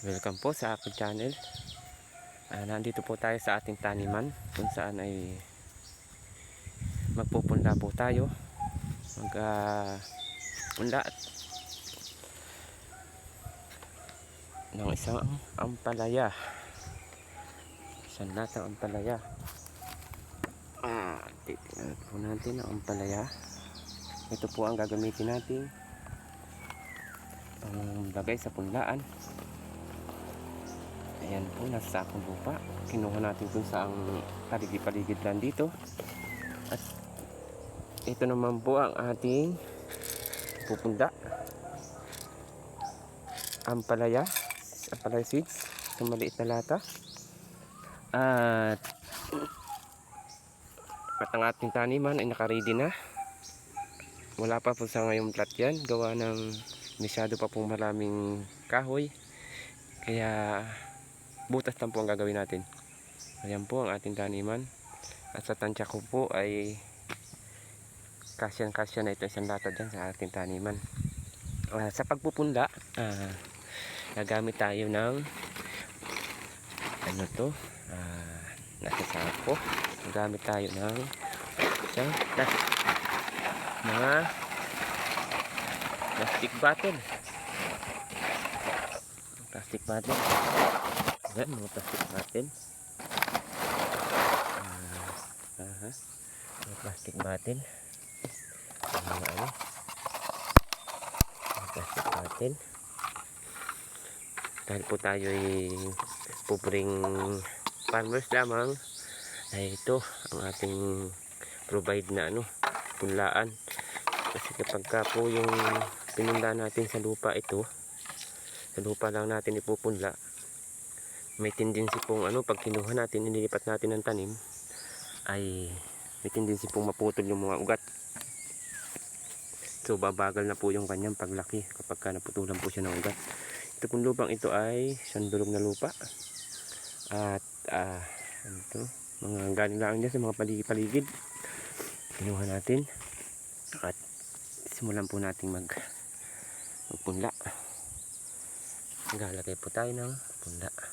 Welcome po sa aking channel. Ah, nandito po tayo sa ating taniman kung saan ay magpupunla po tayo. Mag ah, punla ng isang ampalaya. Isang latang ampalaya. Ah, titingnan po natin ang ampalaya. Ito po ang gagamitin natin pang lagay sa punlaan. Ayan po, nasa akong lupa. Kinuha natin kung saang paligid-paligid lang dito. At ito naman po ang ating pupunda. Ampalaya. Ampalaya seeds. Sa maliit na lata. At at ang ating taniman ay nakaready na. Wala pa po sa ngayong plat yan. Gawa ng masyado pa pong maraming kahoy. Kaya butas lang po ang gagawin natin. Ayan po ang ating taniman. At sa tansya ko po ay kasyang kasya na ito isang lata dyan sa ating taniman. Ah, sa pagpupunda, ah, gagamit tayo ng ano to, ah, nasa sako. Gagamit tayo ng isang plas, mga plastic bottle. Plastic bottle. Yan, mga plastic bottle. Ah, aha. Plastic bottle. Mga ano. Mga plastic bottle. Dahil po tayo ay pupring farmers lamang ay ito ang ating provide na ano punlaan kasi kapag ka po yung pinunda natin sa lupa ito sa lupa lang natin ipupunla may tendency pong ano pag kinuha natin inilipat natin ng tanim ay may tendency pong maputol yung mga ugat. So babagal na po yung kanyang paglaki kapag ka naputulan po siya ng ugat. Ito pong lupang ito ay sandulog na lupa. At ah ano to? Mga galing lang dyan sa mga paligid-paligid kinuha natin. At simulan po natin mag magpunla. Galagay po tayo ng punla.